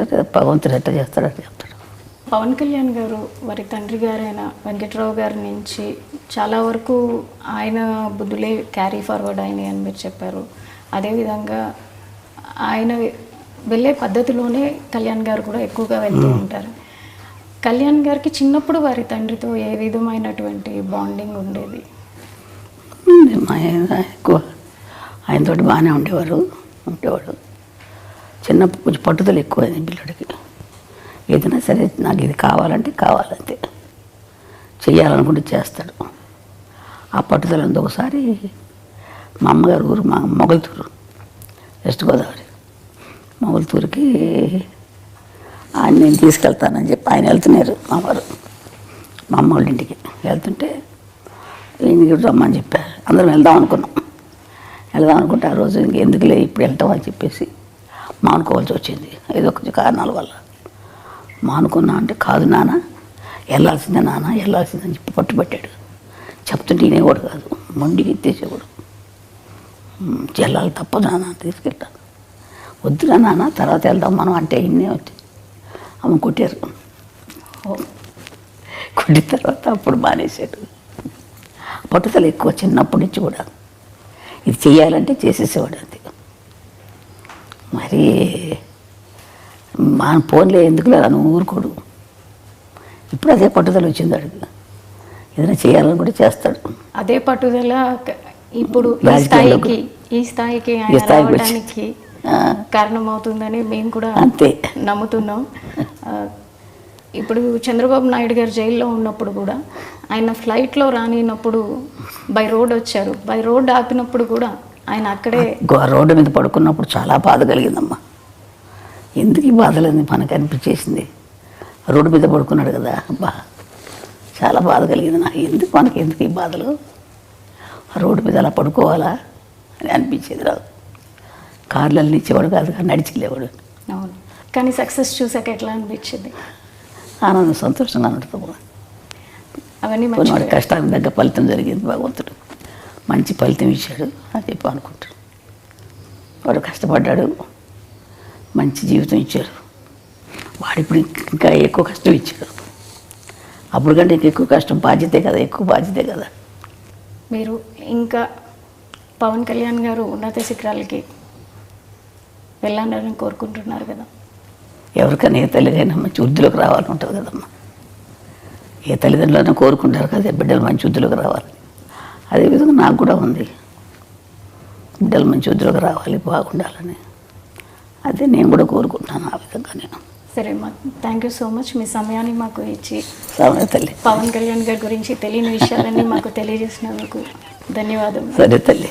అంటే భగవంతుడు ఎట్లా చేస్తాడు అట్లా చెప్తాడు. పవన్ కళ్యాణ్ గారు వారి తండ్రి గారైన వెంకట్రావు గారి నుంచి చాలా వరకు ఆయన బుద్ధులే క్యారీ ఫార్వర్డ్ అయినాయి అని మీరు చెప్పారు. అదేవిధంగా ఆయన వెళ్ళే పద్ధతిలోనే కళ్యాణ్ గారు కూడా ఎక్కువగా వెళ్తూ ఉంటారు. కళ్యాణ్ గారికి చిన్నప్పుడు వారి తండ్రితో ఏ విధమైనటువంటి బాండింగ్ ఉండేది? మా ఆయన ఎక్కువ ఆయనతోటి బాగానే ఉండేవారు ఉండేవాడు. చిన్న కొంచెం పట్టుదల ఎక్కువ పిల్లడికి. ఏదైనా సరే నాకు ఇది కావాలంటే కావాలంతే. చేయాలనుకుంటే చేస్తాడు. ఆ పట్టుదల ఒకసారి మా అమ్మగారు ఊరు మా మొగల్తూరు వెస్ట్ గోదావరి. మొగల్తూరుకి ఆయన నేను తీసుకెళ్తానని చెప్పి ఆయన వెళ్తున్నారు మా వారు. మా అమ్మ వాళ్ళ ఇంటికి. వెళ్తుంటే ఇంటికి రమ్మని చెప్పారు. అందరం వెళ్దాం అనుకున్నాం. వెళ్దాం అనుకుంటే ఆ రోజు ఇంకెందుకులే ఇప్పుడు వెళ్తాం అని చెప్పేసి మానుకోవాల్సి వచ్చింది. ఏదో కొంచెం కారణాల వల్ల. మానుకున్నా అంటే కాదు నాన్న వెళ్ళాల్సిందే నాన్న వెళ్ళాల్సిందని చెప్పి పట్టుబట్టాడు చెప్తుంటే వినేవాడు కాదు మొండికి ఎత్తేసేవాడు. చెల్లాలి వెళ్ళాలి తప్పదు నాన్న తీసుకెళ్తాను వద్దురా నాన్న తర్వాత వెళ్దాం మనం అంటే ఇన్నే వచ్చి. అమ్మ కొట్టారు. కొట్టిన తర్వాత అప్పుడు మానేశాడు. పట్టుదల ఎక్కువ చిన్నప్పటి నుంచి కూడా. ఇది చేయాలంటే చేసేసేవాడు. మరి మా ఫోన్లే ఎందుకు లేదా నువ్వు ఊరుకోడు. ఇప్పుడు అదే పట్టుదల వచ్చింది అడుగు ఏదైనా చేయాలని కూడా చేస్తాడు. అదే పట్టుదల ఇప్పుడు ఈ స్థాయికి ఈ స్థాయికి రావడానికి కారణమవుతుందని మేము కూడా అంతే. నమ్ముతున్నాం. ఇప్పుడు చంద్రబాబు నాయుడు గారు జైల్లో ఉన్నప్పుడు కూడా ఆయన ఫ్లైట్లో రానినప్పుడు బై రోడ్ వచ్చారు. బై రోడ్ ఆపినప్పుడు కూడా ఆయన అక్కడే రోడ్డు మీద పడుకున్నప్పుడు చాలా బాధ కలిగిందమ్మా. ఎందుకు ఈ బాధలని మనకు అనిపించేసింది? రోడ్డు మీద పడుకున్నాడు కదా అబ్బా. చాలా బాధ కలిగింది నాకు. ఎందుకు మనకి ఎందుకు ఈ బాధలు? రోడ్డు మీద అలా పడుకోవాలా అని అనిపించేది రాదు. కార్లలో ఇచ్చేవాడు కాదు కానీ నడిచిలేవాడు అవును. కానీ సక్సెస్ చూసాక ఎట్లా అనిపించింది? ఆనందం సంతోషంగా ఉంటుంది అవన్నీ వాడి కష్టానికి తగ్గ ఫలితం జరిగింది భగవంతుడు. మంచి ఫలితం ఇచ్చాడు అని చెప్పి అనుకుంటాడు వాడు కష్టపడ్డాడు మంచి జీవితం ఇచ్చారు వాడు ఇప్పుడు ఇంకా ఎక్కువ కష్టం ఇచ్చాడు. అప్పుడు కంటే ఇంకా ఎక్కువ కష్టం బాధ్యతే కదా ఎక్కువ బాధ్యతే కదా. మీరు ఇంకా పవన్ కళ్యాణ్ గారు ఉన్నత శిఖరాలకి వెళ్ళాలని కోరుకుంటున్నారు కదా. ఎవరికైనా ఏ తల్లికైనా మంచి వృద్ధిలోకి రావాలని ఉంటుంది కదమ్మా. ఏ తల్లిదండ్రులైనా కోరుకుంటారు కదా బిడ్డలు మంచి వృద్ధిలోకి రావాలి అదేవిధంగా నాకు కూడా ఉంది. బిడ్డలు మంచి వృద్ధిలోకి రావాలి బాగుండాలని. అదే నేను కూడా కోరుకుంటున్నాను ఆ విధంగా నేను. సరే మా థ్యాంక్ యూ సో మచ్ మీ సమయాన్ని మాకు ఇచ్చి తల్లి. పవన్ కళ్యాణ్ గారి గురించి తెలియని విషయాలన్నీ మాకు తెలియజేసినందుకు ధన్యవాదములు. సరే తల్లి.